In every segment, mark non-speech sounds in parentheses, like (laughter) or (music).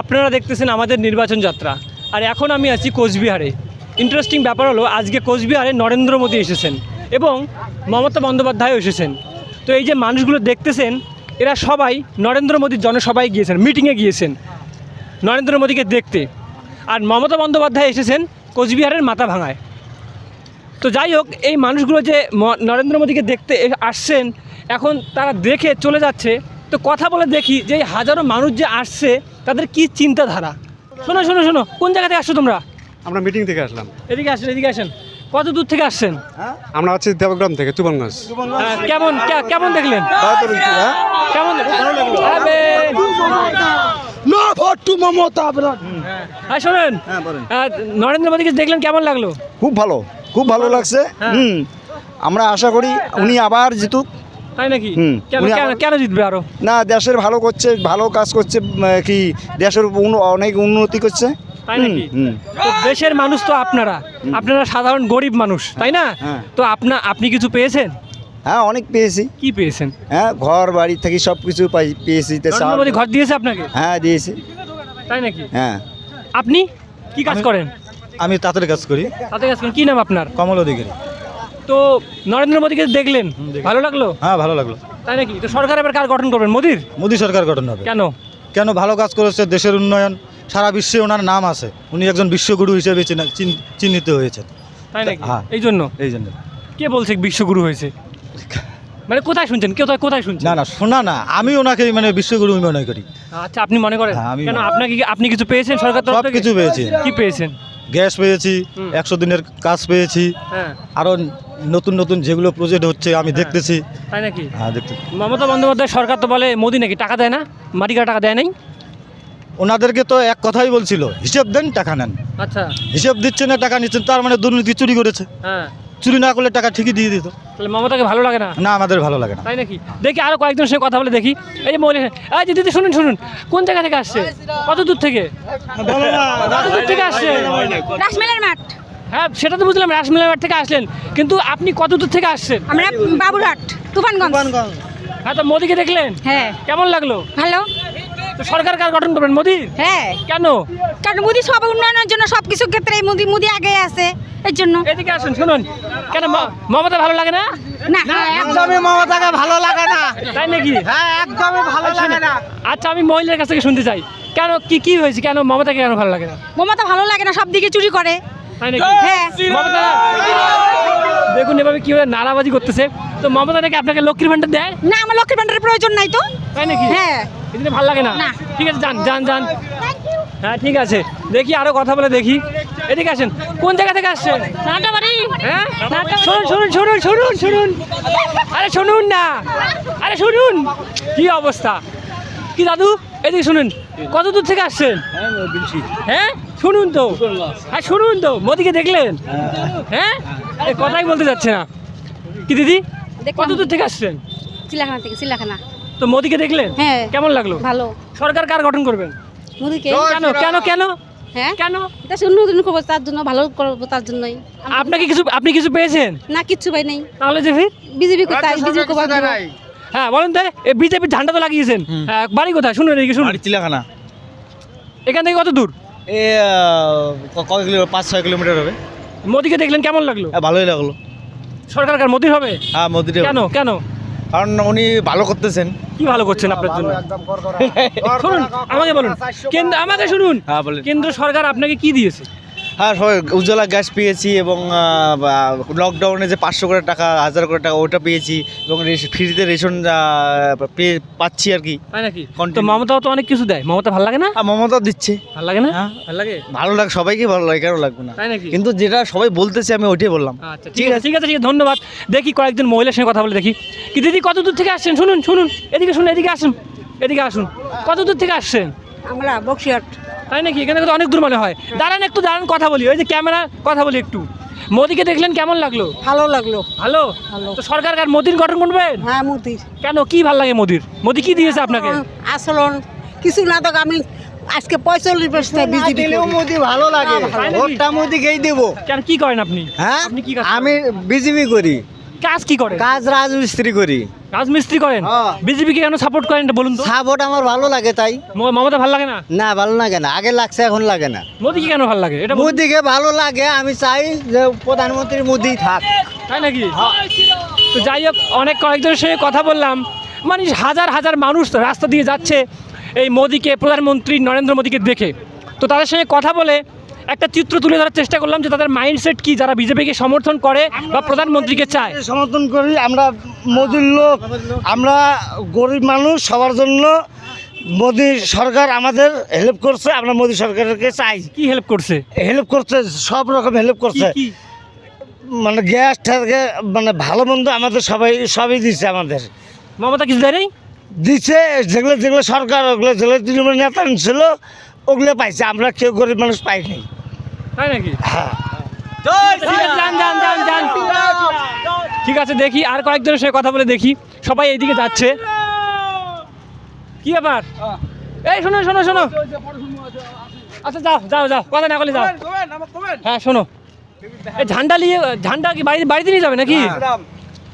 আপনারা দেখতেছেন আমাদের নির্বাচন যাত্রা। আর এখন আমি আছি কোচবিহারে। ইন্টারেস্টিং ব্যাপার হলো, আজকে কোচবিহারে নরেন্দ্র মোদী এসেছেন এবং মমতা বন্দ্যোপাধ্যায়ও এসেছেন। তো এই যে মানুষগুলো দেখতেছেন, এরা সবাই নরেন্দ্র মোদীর জনসভায় গিয়েছেন মিটিংয়ে গিয়েছেন নরেন্দ্র মোদীকে দেখতে। আর মমতা বন্দ্যোপাধ্যায় এসেছেন কোচবিহারের মাথা ভাঙায় তো যাই হোক, এই মানুষগুলো যে নরেন্দ্র মোদীকে দেখতে আসছেন, এখন তারা দেখে চলে যাচ্ছে তো কথা বলে দেখি যে হাজারো মানুষ যে আসছে তাদের কি চিন্তাধারা? শোনো শোনো শোনো কোন জায়গা থেকে আসছো তোমরা? আমরা মিটিং থেকে আসলাম। এদিকে আসেন এদিকে আসেন। কত দূর থেকে আসছেন? আমরা আছি দেবগ্রাম থেকে চুবনগঞ্জ হ্যাঁ, কেমন কেমন দেখলেন? কেমন হ্যাঁ শোনেন। নরেন্দ্র মোদীকে দেখলেন কেমন লাগল? খুব ভালো খুব ভালো লাগছে। হ্যাঁ। হুম। আমরা আশা করি উনি আবার জিতুক। তাই নাকি? হুম, কেন জিতবে আরও? না দেশের ভালো করছে ভালো কাজ করছে কি দেশের অনেক উন্নতি করছে। তাই নাকি? তো দেশের মানুষ তো আপনারা। আপনারা সাধারণ গরিব মানুষ তাই না? হ্যাঁ। তো আপনা আপনি কিছু পেয়েছেন? হ্যাঁ অনেক পেয়েছি। কি পেয়েছেন? হ্যাঁ ঘর বাড়ি থেকে সব কিছু পাই পেয়েছি। ঘর দিয়েছে আপনাকে? হ্যাঁ দিয়েছি। তাই নাকি? হ্যাঁ। আপনি কি কাজ করেন? আমি তাঁতের কাজ করি। তাতে কাজ করেন। কি নাম আপনার? কমল অধিকারী। তো নরেন্দ্র মোদীকে দেখলেন। ভালো লাগল? হ্যাঁ ভালো লাগল। তাই নাকি? তো সরকার এবার কার গঠন করবেন মোদির? মোদী সরকার গঠন হবে। কেন? কেন? ভালো কাজ করেছে দেশের উন্নয়ন। সারা বিশ্বে ওনার নাম আছে। উনি একজন বিশ্বগুরু হিসেবে চিহ্ন- চিহ্ন- চিহ্নিত হয়েছেন। তাই নাকি? হ্যাঁ। এই জন্য? এই জন্য। কে বলছে বিশ্বগুরু হয়েছে? মানে কোথায় শুনছেন? কোথায় কোথায় শুনছেন? না না শোনা না। আমি ওনাকে মানে বিশ্বগুরু মনে করি। আচ্ছা আপনি মনে করেন? হ্যাঁ, আমি কেন আপনাকে আপনি কিছু পেয়েছেন সরকার তরফ থেকে? কিছু পেয়েছি। কি পেয়েছেন? গ্যাস পেয়েছি একশো দিনের কাজ পেয়েছি। হ্যাঁ। আরও নতুন নতুন যেগুলো প্রজেক্ট হচ্ছে আমি দেখতেছি। তাই নাকি? হ্যাঁ দেখতে মমতা বন্দ্যোপাধ্যায় সরকার তো বলে মোদি নাকি টাকা দেয় না মাটি কাটা টাকা দেয় নাই? ওনাদেরকে তো এক কথাই বলছিল হিসেব দেন টাকা নেন। আচ্ছা। হিসেব দিচ্ছে না টাকা নিচ্ছেন তার মানে দুর্নীতি চুরি করেছে। হ্যাঁ। চুরি না করলে টাকা ঠিকই দিয়ে দিত। তাহলে মমতাকে ভালো লাগে না? না আমাদের ভালো লাগে না। তাই নাকি? দেখি আরও কয়েকজনের সঙ্গে কথা বলে দেখি। এই যে মহিলা এই যে দিদি শুনুন শুনুন। কোন জায়গা থেকে আসছে? কত দূর থেকে? কত দূর থেকে আসছে রাসমেলার মাঠ। হ্যাঁ সেটা তো বুঝলাম রাসমেলার থেকে আসলেন। কিন্তু আপনি কত দূর থেকে আসছেন? আমরা বাবুরহাট তুফানগঞ্জ। হ্যাঁ তো মোদিকে দেখলেন? হ্যাঁ। কেমন লাগল? ভালো। তো সরকার কার গঠন করবেন মোদি হ্যাঁ। কেন? কারণ মোদি সব উন্নয়নের জন্য সব কিছু ক্ষেত্রে মোদি মোদি আগে আছে এর জন্য। এদিকে আসুন শুনুন। কেন ম- মমতা ভালো লাগে না? না। একদমই মমতাকে ভালো লাগে না। তাই নাকি? হ্যাঁ একদমই ভালো লাগে না। আচ্ছা আমি মহিলার কাছ থেকে শুনতে চাই। কেন কি কি হয়েছে? কেন মমতাকে কেন ভালো লাগে না? মমতা ভালো লাগে না সব দিকে চুরি করে। তাই নাকি? হ্যাঁ। মমতা দেখুন এভাবে কীভাবে নারাবাজি করতেছে। তো মমতা নাকি আপনাকে লক্ষ্মীর ভান্ডার দেয়? না আমার লক্ষ্মীর ভান্ডারের প্রয়োজন নাই তো। তাই নাকি? হ্যাঁ। এদিকে ভালো লাগে না। ঠিক আছে যান যান যান। হ্যাঁ ঠিক আছে। দেখি আরও কথা বলে দেখি। এদিকে আসেন। কোন জায়গা থেকে আসছেন? নাটাবাড়ি হ্যাঁ? শুনুন শুনুন শুনুন শুনুন শুনুন। আরে শুনুন না। আরে শুনুন। কি অবস্থা? কি দাদু? এদিকে শুনুন। কত দূর থেকে আসছেন? হ্যাঁ? শুনুন তো। হ্যাঁ শুনুন তো। মোদিকে দেখলেন? হ্যাঁ? কথাই বলতে যাচ্ছে না। কি দিদি? কত দূর থেকে আসছেন? চিলাখানা থেকে চিলাখানা। তো মোদিকে দেখলেন? হ্যাঁ। কেমন লাগল? ভালো। সরকার কার গঠন করবেন? মোদিকে? কেন? কেন? কেন? হ্যাঁ? কেন? করব তার জন্য ভালো করব তার জন্যই। আপনাকে কিছু আপনি কিছু পেয়েছেন? না কিচ্ছু পাই নাই। তাহলে যে ফির? বিজেপি কোথায়? বিজেপি কোথায়? হ্যাঁ বলেন তো এই বিজেপির ঝান্ডা তো লাগিয়েছেন। হ্যাঁ, বাড়ি কোথায়? শুনুন এদিকে শুনুন। চিলাখানা। এখান থেকে কত দূর? এ কত কিলোমিটার পাঁচ ছয় কিলোমিটার হবে। মোদিকে দেখলেন কেমন লাগল? ভালোই লাগল। সরকার কার মোদির হবে? হ্যাঁ মোদির কেন কেন? কারণ উনি ভালো করতেছেন। কি ভালো করছেন আপনার জন্য? (laughs) শুনুন আমাকে বলুন কেন্দ্র আমাকে শুনুন হ্যাঁ বলেন। কেন্দ্র সরকার আপনাকে কি দিয়েছে? হ্যাঁ সবাই উজ্জ্বলা গ্যাস পেয়েছি এবং লকডাউনে যে পাঁচশো করে টাকা হাজার করে টাকা ওটা পেয়েছি এবং ফ্রিতে রেশন পেয়ে পাচ্ছি আর কি। নাকি? তো মমতাও তো অনেক কিছু দেয়। মমতা ভালো লাগে না? আর মমতা দিচ্ছে। ভালো লাগে না? হ্যাঁ। ভালো লাগে? ভালো লাগে সবাইকে ভালো লাগে কেন লাগবে না? তাই নাকি? কিন্তু যেটা সবাই বলতেছে আমি ওইটাই বললাম। আচ্ছা ঠিক আছে? ঠিক আছে ঠিক আছে ধন্যবাদ। দেখি কয়েকজন মহিলার সঙ্গে কথা বলে দেখি। কি দিদি কত দূর থেকে আসছেন? শুনুন শুনুন। এদিকে শুনুন এদিকে আসুন। এদিকে আসুন। কত দূর থেকে আসছেন? আমরা বক্সিয়াট। তাই নাকি? এখানে তো অনেক দূর মনে হয়। দাঁড়ান একটু দাঁড়ান কথা বলি। ওই যে ক্যামেরা কথা বলি একটু। মোদিকে দেখলেন কেমন লাগল? ভালো লাগল। ভালো? তো সরকার কার মোদির গঠন করবেন? হ্যাঁ মোদির। কেন? কি ভালো লাগে মোদির? মোদি কি দিয়েছে আপনাকে? আসলন কিছু না তো আমি আজকে পঁয়তাল্লিশ বছর দিলেও মোদি ভালো লাগে? ভোটটা মোদিকেই দেব। কেন কি করেন আপনি? হ্যাঁ? আপনি কি করেন? আমি বিজেপি করি। কাজ কি করে কাজ রাজমিস্ত্রি করি। রাজমিস্ত্রি করেন। বিজেপিকে কেন সাপোর্ট করেন এটা বলুন তো। সাপোর্ট আমার ভালো লাগে তাই। মমতা ভালো লাগে না? না ভালো লাগে না। আগে লাগছে এখন লাগে না। মোদিকে কেন ভালো লাগে? এটা। মোদিকে ভালো লাগে আমি চাই যে প্রধানমন্ত্রী মোদি থাক। তাই নাকি? তো যাই হোক অনেক কয়েকজনের সঙ্গে কথা বললাম। মানে হাজার হাজার মানুষ রাস্তা দিয়ে যাচ্ছে এই মোদিকে প্রধানমন্ত্রী নরেন্দ্র মোদিকে দেখে। তো তাদের সঙ্গে কথা বলে একটা চিত্র তুলে ধরার চেষ্টা করলাম যে তাদের মাইন্ডসেট কি যারা বিজেপিকে সমর্থন করে বা প্রধানমন্ত্রীকে চায়। সমর্থন করি আমরা মোদির লোক। আমরা গরিব মানুষ সবার জন্য মোদি সরকার আমাদের হেল্প করছে আমরা মোদি সরকারকে চাই। কি হেল্প করছে? হেল্প করছে সব রকম হেল্প করছে। মানে গ্যাস থেকে মানে ভালো মন্দ আমাদের সবাই সবই দিচ্ছে আমাদের। মমতা কিছু দেয় নেই দিচ্ছে যেগুলো যেগুলো সরকার ওগুলো যেগুলো তৃণমূল নেতা ছিল ওগুলো পাইছে। আমরা কেউ গরিব মানুষ পাইনি। তাই নাকি? হ্যাঁ। ঠিক আছে দেখি আর কয়েকজনের সঙ্গে কথা বলে দেখি। সবাই এইদিকে যাচ্ছে। কি ব্যাপার? এই শোনো শোনো শোনো। আচ্ছা যাও যাও যাও। কথা না করলে যাও। হ্যাঁ শোনো। এই ঝান্ডা নিয়ে ঝান্ডা কি বাড়িতে বাড়িতে নিয়ে যাবে নাকি?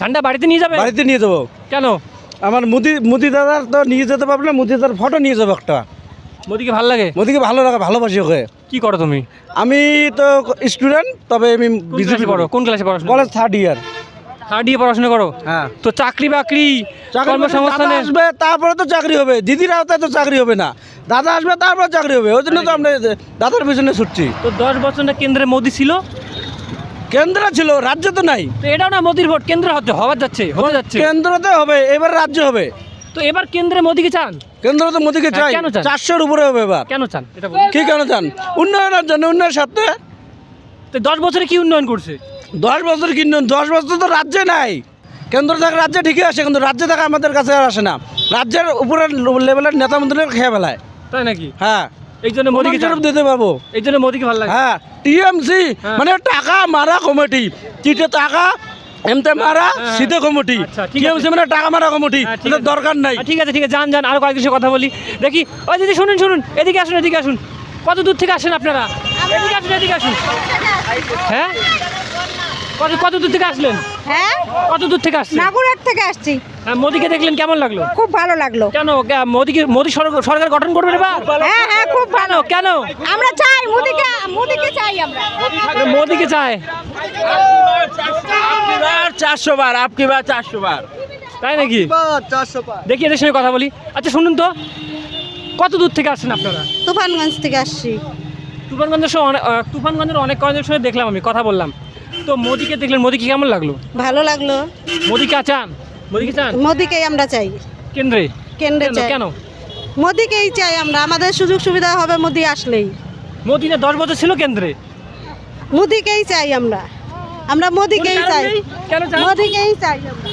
ঝান্ডা বাড়িতে নিয়ে যাবে? বাড়িতে নিয়ে যাব। কেন? আমার মুদি মুদি দাদার তো নিয়ে যেতে পারব না মুদি দাদার ফটো নিয়ে যাব একটা। মোদিকে ভালো লাগে? মোদিকে ভালো লাগে ভালোবাসি ওকে। কি করো তুমি? আমি তো স্টুডেন্ট তবে আমি বিজেপি পড়ো? কোন ক্লাসে পড়ো college third year third year পড়াশোনা করো? হ্যাঁ। তো চাকরি বাকরি কর্মসংস্থানে আসবে তারপরে তো চাকরি হবে। দিদির আওতায় তো চাকরি হবে না। দাদা আসবে তারপর চাকরি হবে। ওই জন্য তো আমরা দাদার পিছনে ছুটছি। তো দশ বছর না কেন্দ্রে মোদি ছিল? কেন্দ্র ছিল রাজ্য তো নাই। এটাও না মোদির ভোট। কেন্দ্র হতে হওয়া যাচ্ছে হতে যাচ্ছে। কেন্দ্রতে হবে এবার রাজ্য হবে। তো এবার কেন্দ্রে মোদিকে চান? কেন্দ্র তো মোদিকে হ্যাঁ, চাই। কেন চান? চারশোর উপরে হবে এবার। কেন চান? এটা বলুন। কি কেন চান? উন্নয়নের জন্য উন্নয়নের সাথে তো দশ বছরে কি উন্নয়ন করছে? দশ বছর কিন্তু দশ বছর তো রাজ্যে নাই। কেন্দ্র থেকে রাজ্যে ঠিকই আসে কিন্তু রাজ্যে থেকে আমাদের কাছে আর আসে না। রাজ্যের উপরের লেভেলের নেতা মন্ত্রীরা খেয়ে ফেলায়। তাই নাকি? হ্যাঁ। এই জন্য মোদিকে চান। দিতে পারব এই জন্য মোদিকে ভালো লাগে। হ্যাঁ টিএমসি হ্যাঁ। মানে টাকা মারা কমিটি। টাকা এমতে মারা হ্যাঁ। কমিটি। আচ্ছা, ঠিক আছে। টিএমসি মানে টাকা মারা কমিটি হ্যাঁ। দরকার নাই। ঠিক আছে ঠিক আছে যান যান আরও কয়েকদিন কিছু কথা বলি। দেখি ওই দিদি শুনুন শুনুন এদিকে আসুন এদিকে আসুন। কত দূর থেকে আসেন আপনারা? এদিকে আসুন এদিকে আসুন। হ্যাঁ? কত কত দূর থেকে আসলেন? হ্যাঁ? কত দূর থেকে আসছেন? নাগুরহাট থেকে আসছি। হ্যাঁ, মোদিকে দেখলেন কেমন লাগল? খুব ভালো লাগল। কেন কে- মোদিকে মোদি সরকার সরকার গঠন করবেন এবার হ্যাঁ হ্যাঁ খুব ভালো। কেন? আমরা চাই মোদিকে মোদিকে চাই আমরা। মোদিকে চায় চারশো বার আপকি বার চারশো বার তাই নাকি দেখি এদের সঙ্গে কথা বলি। আচ্ছা শুনুন তো। কত দূর থেকে আসছেন আপনারা? তুফানগঞ্জ থেকে আসছি। তুফানগঞ্জের সঙ্গে অনেক তুফানগঞ্জের অনেক কয়েকজনের সঙ্গে দেখলাম আমি কথা বললাম। তো মোদিকে দেখলেন মোদিকে কেমন লাগল? ভালো লাগল। মোদিকে চান? মোদিকে চান? মোদিকেই আমরা চাই। কেন্দ্রে? কেন্দ্রে কেন চাই। কেন? মোদিকেই চাই আমরা। আমাদের সুযোগ সুবিধা হবে মোদি আসলেই। মোদি না দশ বছর ছিল কেন্দ্রে? মোদিকেই চাই আমরা। আমরা মোদিকেই চাই। মোদিকেই চাই আমরা।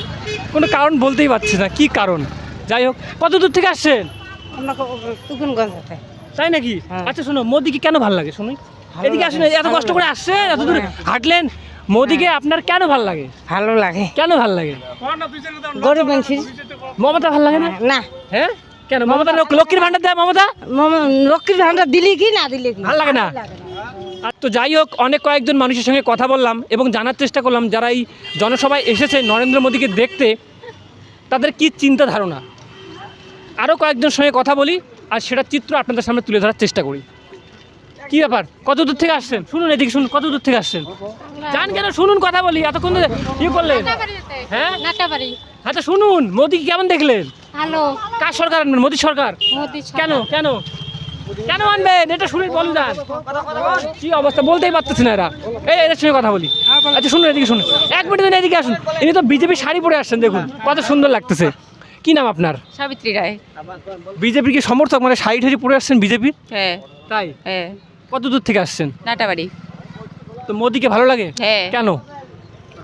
কোনো কারণ বলতেই পারছি না কি কারণ? যাই হোক কত দূর থেকে আসছেন? আমরা তুফানগঞ্জ থেকে তাই নাকি? হ্যাঁ। আচ্ছা শোনো মোদিকে কেন ভালো লাগে? শুনুন। এদিকে আসুন এত কষ্ট করে আসছেন এত দূর হাঁটলেন মোদিকে আপনার কেন ভালো লাগে? ভালো লাগে। কেন ভালো লাগে? গরিব মানুষের মমতা ভালো লাগে না? না। হ্যাঁ? কেন মমতা লোক- লক্ষ্মীর ভান্ডার দেয় মমতা? লক্ষ্মীর ভান্ডার দিলি কি না দিলি কি? ভালো লাগে না? আর তো যাই হোক অনেক কয়েকজন মানুষের সঙ্গে কথা বললাম এবং জানার চেষ্টা করলাম যারা এই জনসভায় এসেছে নরেন্দ্র মোদীকে দেখতে তাদের কি চিন্তা ধারণা আরও কয়েকজন সঙ্গে কথা বলি আর সেটা চিত্র আপনাদের সামনে তুলে ধরার চেষ্টা করি। কি ব্যাপার? কত দূর থেকে আসছেন? শুনুন এদিকে শুনুন কত দূর থেকে আসছেন? জান কেন শুনুন কথা বলি এতক্ষণ ধরে ইয়ে করলেন। হ্যাঁ? আচ্ছা শুনুন মোদী কেমন দেখলেন? হ্যালো কার সরকার আনবেন মোদী সরকার? মোদি কেন কেন? কেন আনবেন? এটা শুনে বলুন না কি অবস্থা? বলতেই পারতেছে না এরা। এই এদের সঙ্গে কথা বলি। আচ্ছা শুনুন এদিকে শুনুন। এক মিনিট দিন এদিকে আসুন। ইনি তো বিজেপি শাড়ি পরে আসছেন দেখুন। কত সুন্দর লাগতেছে। কি নাম আপনার? সাবিত্রী রায়। বিজেপির কি সমর্থক? মানে শাড়ি ঠাড়ি পরে আসছেন বিজেপির? হ্যাঁ। তাই? হ্যাঁ। কত দূর থেকে আসছেন? নাটাবাড়ি। তো মোদিকে ভালো লাগে? হ্যাঁ। কেন?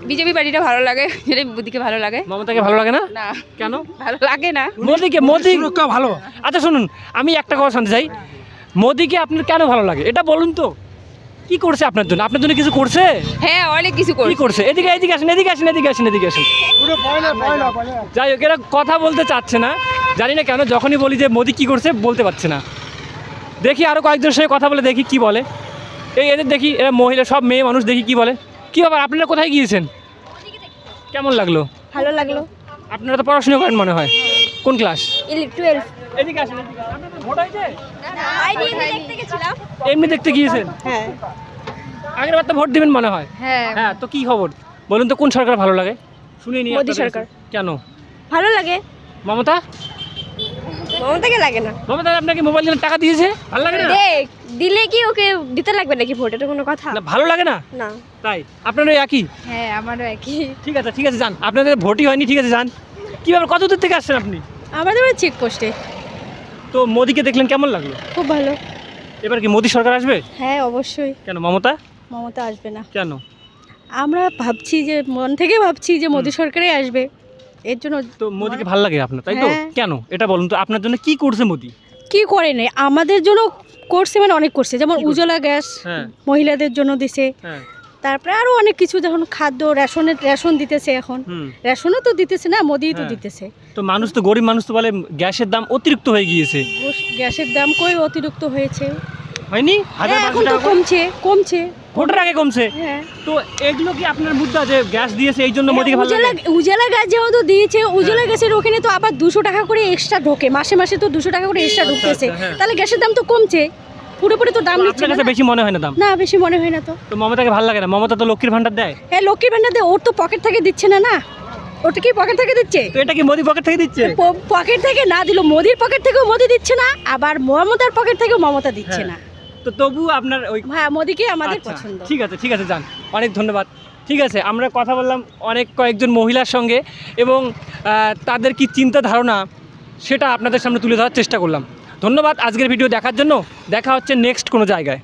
বিজেপি বাড়িটা ভালো লাগে যেটা মোদিকে ভালো লাগে। মমতাকে ভালো লাগে না? না। কেন? ভালো লাগে না। মোদিকে মোদি ভালো। আচ্ছা শুনুন আমি একটা কথা শুনতে চাই। মোদিকে আপনার কেন ভালো লাগে? এটা বলুন তো। কি করছে আপনার জন্য? আপনার জন্য কিছু করছে? হ্যাঁ অনেক কিছু কি করি করছে? এদিকে এদিকে আসেন এদিকে আসেন এদিকে আসেন এদিকে আসেন। যাই হোক এরা কথা বলতে চাচ্ছে না। জানি না কেন যখনই বলি যে মোদি কি করছে বলতে পারছে না। দেখি আরও কয়েকজনের সঙ্গে কথা বলে দেখি কি বলে। এই এদের দেখি এরা মহিলা সব মেয়ে মানুষ দেখি কি বলে। কি ব্যাপার আপনারা কোথায় গিয়েছেন? কেমন লাগল? ভালো লাগল। আপনারা তো পড়াশোনা করেন মনে হয়। কোন ক্লাস? এদিকে আসেন গেছিলাম। এমনি দেখতে গিয়েছেন? হ্যাঁ। আগের বার তো ভোট দিবেন মনে হয়। হ্যাঁ। হ্যাঁ তো কি খবর? বলুন তো কোন সরকার ভালো লাগে? শুনে নি মোদি সরকার। কেন? ভালো লাগে। মমতা? মমতাকে লাগে না। মমতা আপনাকে মোবাইল দিয়ে টাকা দিয়েছে? ভালো লাগে না? দেখ দিলে কি ওকে দিতে লাগবে নাকি ভোট? এটা কোনো কথা। না ভালো লাগে না? না। তাই আপনারও একই? হ্যাঁ আমারও একই। ঠিক আছে ঠিক আছে যান। আপনাদের ভোটই হয়নি ঠিক আছে যান। কীভাবে কত দূর থেকে আসছেন আপনি? আমাদের চেকপোস্টে তো মোদিকে দেখলেন কেমন লাগল? খুব ভালো। এবার কি মোদি সরকার আসবে? হ্যাঁ অবশ্যই। কেন মমতা? মমতা আসবে না। কেন? আমরা ভাবছি যে মন থেকে ভাবছি যে মোদি সরকারই আসবে। এর জন্য তো মোদিকে ভালো লাগে আপনার তাই তো? হ্যাঁ। কেন? এটা বলুন তো আপনার জন্য কি করছে মোদি? কি করে নেই? আমাদের জন্য করছে মানে অনেক করছে। যেমন উজ্জ্বলা গ্যাস হ্যাঁ। মহিলাদের জন্য দিছে। হ্যাঁ। তারপরে আরও অনেক কিছু যেমন খাদ্য রেশনের রেশন দিতেছে এখন। রেশনও তো দিতেছে না মোদিই তো। দিতেছে। তো মানুষ তো গরিব মানুষ তো বলে গ্যাসের দাম অতিরিক্ত হয়ে গিয়েছে। গ্যাসের দাম কই অতিরিক্ত হয়েছে? হয়নি? হাজার হ্যাঁ, এখন তো টাকা করে? কমছে কমছে। ভোটের আগে কমছে? হ্যাঁ। তো এগুলো কি আপনার মুদ্রা যে গ্যাস দিয়েছে এই জন্য মোদিকে ভালো উজালা লাগে? উজালা গ্যাস যেহেতু দিয়েছে উজালা গ্যাসের ওখানে তো আবার দুশো টাকা করে এক্সট্রা ঢোকে। মাসে মাসে তো দুশো টাকা করে এক্সট্রা ঢুকতেছে। আচ্ছা, হ্যাঁ। তাহলে গ্যাসের দাম তো কমছে। পুরোপুরি তো দাম নিচ্ছে আপনার না কাছে বেশি মনে হয় না দাম? না বেশি মনে হয় না তো। তো মমতাকে ভালো লাগে না? মমতা তো লক্ষ্মীর ভান্ডার দেয়। হ্যাঁ লক্ষ্মীর ভান্ডার দিয়ে ওর তো পকেট থেকে দিচ্ছে না না। ওটা কি পকেট থেকে দিচ্ছে? তো এটা কি মোদি পকেট থেকে দিচ্ছে? পকেট থেকে না দিল মোদির পকেট থেকেও মোদি দিচ্ছে না আবার মমতার পকেট থেকেও মমতা দিচ্ছে হ্যাঁ। না। তো তবু আপনার ওই হ্যাঁ মোদিকে আমাদের আচ্ছা, পছন্দ। ঠিক আছে ঠিক আছে যান। অনেক ধন্যবাদ। ঠিক আছে আমরা কথা বললাম অনেক কয়েকজন মহিলার সঙ্গে এবং আহ, তাদের কি চিন্তা ধারণা সেটা আপনাদের সামনে তুলে ধরার চেষ্টা করলাম। ধন্যবাদ আজকের ভিডিও দেখার জন্য। দেখা হচ্ছে নেক্সট কোনো জায়গায়।